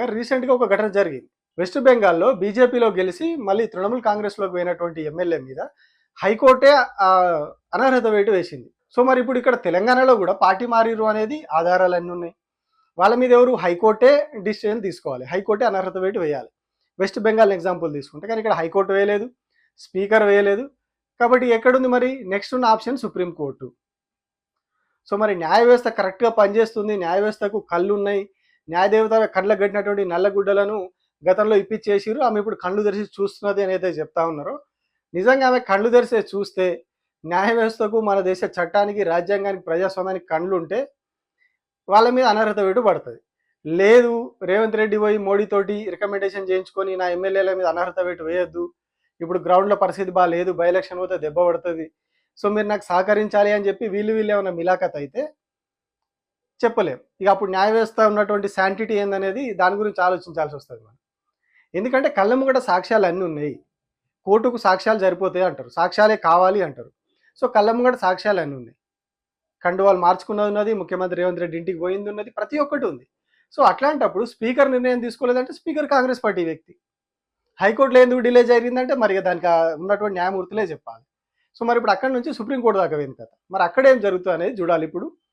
లాగా రీసెంట్గా ఒక ఘటన జరిగింది. వెస్ట్ బెంగాల్లో బీజేపీలో గెలిచి మళ్ళీ తృణమూల్ కాంగ్రెస్లోకి పోయినటువంటి ఎమ్మెల్యే మీద హైకోర్టే అనర్హత వేటు వేసింది. సో మరి ఇప్పుడు ఇక్కడ తెలంగాణలో కూడా పార్టీ మారిరు అనేది ఆధారాలు అన్నీ ఉన్నాయి. వాళ్ళ మీద ఎవరు హైకోర్టే డిసిషన్ తీసుకోవాలి. హైకోర్టే అనర్హత వేటు వేయాలి. వెస్ట్ బెంగాల్ ఎగ్జాంపుల్ తీసుకుంటే కానీ ఇక్కడ హైకోర్టు వేయలేదు స్పీకర్ వేయలేదు. కాబట్టి ఎక్కడుంది మరి? నెక్స్ట్ ఉన్న ఆప్షన్ సుప్రీంకోర్టు. సో మరి న్యాయ వ్యవస్థ కరెక్ట్గా పనిచేస్తుంది న్యాయ వ్యవస్థకు కళ్ళు ఉన్నాయి న్యాయదేవత కళ్ళ కట్టినటువంటి నల్లగుడ్డలను గతంలో ఇప్పించేసిరు ఆమె ఇప్పుడు కళ్ళు తెరిచి చూస్తున్నది అని అయితే చెప్తా ఉన్నారో. నిజంగా ఆమె కళ్ళు తెరిచి చూస్తే న్యాయ వ్యవస్థకు మన దేశ చట్టానికి రాజ్యాంగానికి ప్రజాస్వామ్యానికి కళ్ళు ఉంటే వాళ్ళ మీద అనర్హత వేటు పడుతుంది. లేదు రేవంత్ రెడ్డి పోయి మోడీతోటి రికమెండేషన్ చేయించుకొని నా ఎమ్మెల్యేల మీద అనర్హత వేటు వేయొద్దు. ఇప్పుడు గ్రౌండ్లో పరిస్థితి బాగాలేదు బై ఎలక్షన్ పోతే దెబ్బ పడుతుంది. సో మీరు నాకు సహకరించాలి అని చెప్పి వీళ్ళు వీళ్ళు ఏమైనా మిలాఖత్ అయితే చెప్పలేం ఇక అప్పుడు న్యాయ వ్యవస్థ ఉన్నటువంటి శాంటిటీ ఏందనేది దాని గురించి ఆలోచించాల్సి వస్తుంది మనం. ఎందుకంటే కళ్ళ ముంగట సాక్ష్యాలు అన్నీ ఉన్నాయి. కోర్టుకు సాక్ష్యాలు సరిపోతాయి అంటారు. సాక్ష్యాలే కావాలి అంటారు. సో కళ్ళ ముంగట సాక్ష్యాలు అన్నీ ఉన్నాయి. కండువాలు మార్చుకున్నది ఉన్నది ముఖ్యమంత్రి రేవంత్ రెడ్డి ఇంటికి పోయింది ఉన్నది ప్రతి ఒక్కటి ఉంది. సో అట్లాంటప్పుడు స్పీకర్ నిర్ణయం తీసుకోలేదంటే స్పీకర్ కాంగ్రెస్ పార్టీ వ్యక్తి. హైకోర్టులో ఎందుకు డిలే జరిగిందంటే మరి దానికి ఉన్నటువంటి న్యాయమూర్తులే చెప్పాలి. సో మరి ఇప్పుడు అక్కడి నుంచి సుప్రీంకోర్టు దాకా పోయింది కదా. మరి అక్కడ ఏం జరుగుతుంది అనేది చూడాలి ఇప్పుడు.